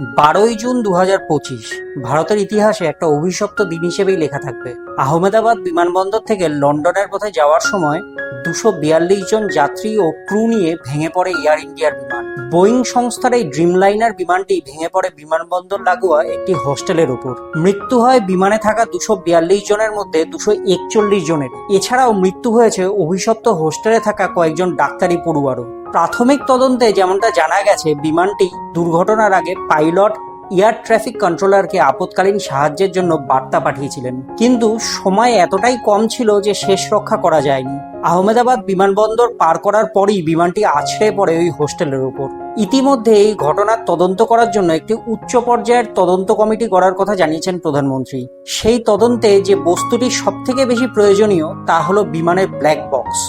বারোই জুন দু হাজার পঁচিশ, ভারতের ইতিহাসে একটা অভিশপ্ত দিন হিসেবেই লেখা থাকবে। আহমেদাবাদ বিমানবন্দর থেকে লন্ডনের পথে যাওয়ার সময় দুশো বিয়াল্লিশ জন যাত্রী ও ক্রু নিয়ে ভেঙে পড়ে এয়ার ইন্ডিয়ার বিমান। বোয়িং সংস্থার এই ড্রিমলাইনার বিমানটি ভেঙে পড়ে বিমানবন্দর লাগোয়া একটি হোস্টেলের উপর মৃত্যু হয় বিমানে থাকা দুশো বিয়াল্লিশ জনের মধ্যে দুশো একচল্লিশ জনের। এছাড়াও মৃত্যু হয়েছে অভিশপ্ত হোস্টেলে থাকা কয়েকজন ডাক্তারি পড়ুয়ারও। প্রাথমিক তদন্তে যেমনটা জানা গেছে, বিমানটি দুর্ঘটনার আগে পাইলট এয়ার ট্রাফিক কন্ট্রোলারকে আপৎকালীন সাহায্যের জন্য বার্তা পাঠিয়েছিলেন। কিন্তু সময় এতটাই কম ছিল যে শেষ রক্ষা করা যায়নি। আহমেদাবাদ বিমানবন্দর পার করার পরই বিমানটি আছড়ে পড়ে ওই হোস্টেলের উপর ইতিমধ্যে এই ঘটনার তদন্ত করার জন্য একটি উচ্চ পর্যায়ের তদন্ত কমিটি করার কথা জানিয়েছেন প্রধানমন্ত্রী। সেই তদন্তে যে বস্তুটি সব থেকে বেশি প্রয়োজনীয় তা হলো বিমানের ব্ল্যাক বক্স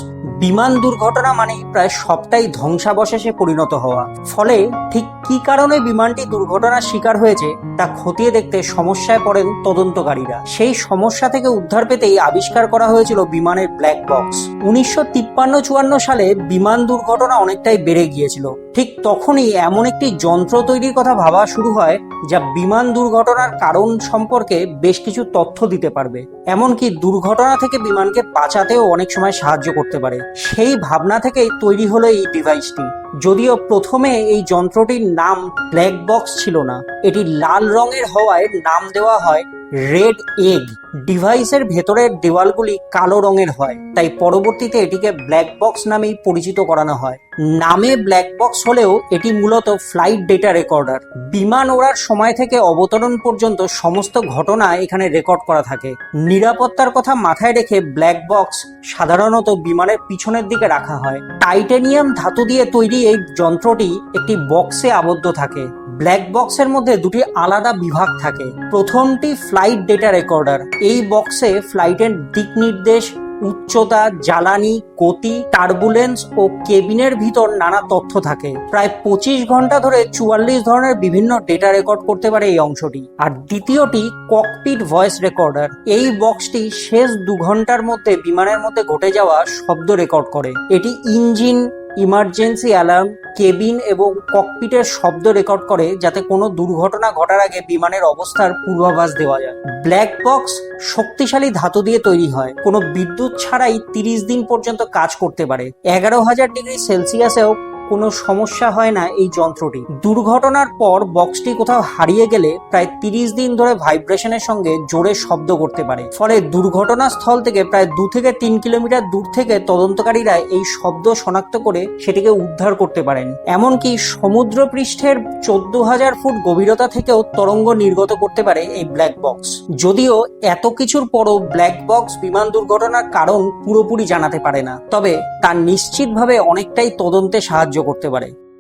বিমান দুর্ঘটনা মানে প্রায় সবটাই ধ্বংসাবশেষে পরিণত হওয়া। ফলে ঠিক কি কারণে বিমানটি দুর্ঘটনার শিকার হয়েছে তা খতিয়ে দেখতে সমস্যায় পড়েন তদন্তকারীরা। সেই সমস্যা থেকে উদ্ধার পেতেই আবিষ্কার করা হয়েছিল বিমানের ব্ল্যাক বক্স। উনিশশো তিপ্পান্ন চুয়ান্ন সালে বিমান দুর্ঘটনা অনেকটাই বেড়ে গিয়েছিল। ঠিক তখনই এমন একটি যন্ত্র তৈরির কথা ভাবা শুরু হয়, যা বিমান দুর্ঘটনার কারণ সম্পর্কে বেশ কিছু তথ্য দিতে পারবে। এমনকি দুর্ঘটনা থেকে বিমানকে বাঁচাতেও অনেক সময় সাহায্য করতে পারে। সেই ভাবনা থেকেই তৈরি হলো এই ডিভাইসটি। যদিও প্রথমে এই যন্ত্রটির নাম ব্ল্যাক বক্স ছিল না। এটি লাল রঙের হওয়ায় নাম দেওয়া হয় রেড এগ ডিভাইসের ভেতরের দেওয়ালগুলি কালো রঙের হয়, তাই পরবর্তীতে এটিকে ব্ল্যাক বক্স নামেই পরিচিত করানো হয়। নামে ব্ল্যাক বক্স হলেও এটি মূলত ফ্লাইট ডেটা রেকর্ডার বিমান ওড়ার সময় থেকে অবতরণ পর্যন্ত সমস্ত ঘটনা এখানে রেকর্ড করা থাকে। নিরাপত্তার কথা মাথায় রেখে ব্ল্যাক বক্স সাধারণত বিমানের পিছনের দিকে রাখা হয়। টাইটেনিয়াম ধাতু দিয়ে তৈরি এই যন্ত্রটি একটি বক্সে আবদ্ধ থাকে। ব্ল্যাক বক্সের মধ্যে দুটি আলাদা বিভাগ থাকে। প্রথমটি ফ্লাইট ডেটা রেকর্ডার এই বক্সে ফ্লাইটের দিক নির্দেশ, উচ্চতা, জ্বালানি, গতি টার্বুলেন্স ও কেবিনের ভিতর নানা তথ্য থাকে। প্রায় পঁচিশ ঘণ্টা ধরে চুয়াল্লিশ ধরনের বিভিন্ন ডেটা রেকর্ড করতে পারে এই অংশটি। আর দ্বিতীয়টি ককপিট ভয়েস রেকর্ডার এই বক্সটি শেষ দু ঘণ্টার মধ্যে বিমানের মধ্যে ঘটে যাওয়া শব্দ রেকর্ড করে। এটি ইঞ্জিন ইমার্জেন্সি অ্যালার্ম, কেবিন এবং ককপিটের শব্দ রেকর্ড করে যাতে কোনো দুর্ঘটনা ঘটার আগে বিমানের অবস্থার পূর্বাভাস দেওয়া যায়। ব্ল্যাক বক্স শক্তিশালী ধাতু দিয়ে তৈরি হয়। কোনো বিদ্যুৎ ছাড়াই তিরিশ দিন পর্যন্ত কাজ করতে পারে। এগারো হাজার ডিগ্রি সেলসিয়াসেও কোনো সমস্যা হয় না এই যন্ত্রটি। দুর্ঘটনার পর বক্সটি কোথাও হারিয়ে গেলে প্রায় তিরিশ দিন ধরে ভাইব্রেশনের সঙ্গে জোরে শব্দ করতে পারে। ফলে দুর্ঘটনাস্থল থেকে প্রায় দু থেকে তিন কিলোমিটার দূর থেকে তদন্তকারীরা এই শব্দ শনাক্ত করে সেটিকে উদ্ধার করতে পারেন। এমনকি সমুদ্র পৃষ্ঠের চোদ্দ হাজার ফুট গভীরতা থেকেও তরঙ্গ নির্গত করতে পারে এই ব্ল্যাক বক্স যদিও এত কিছুর পরও ব্ল্যাক বক্স বিমান দুর্ঘটনার কারণ পুরোপুরি জানাতে পারে না। তবে তা নিশ্চিতভাবে অনেকটাই তদন্তে সাহায্য করতে পারে।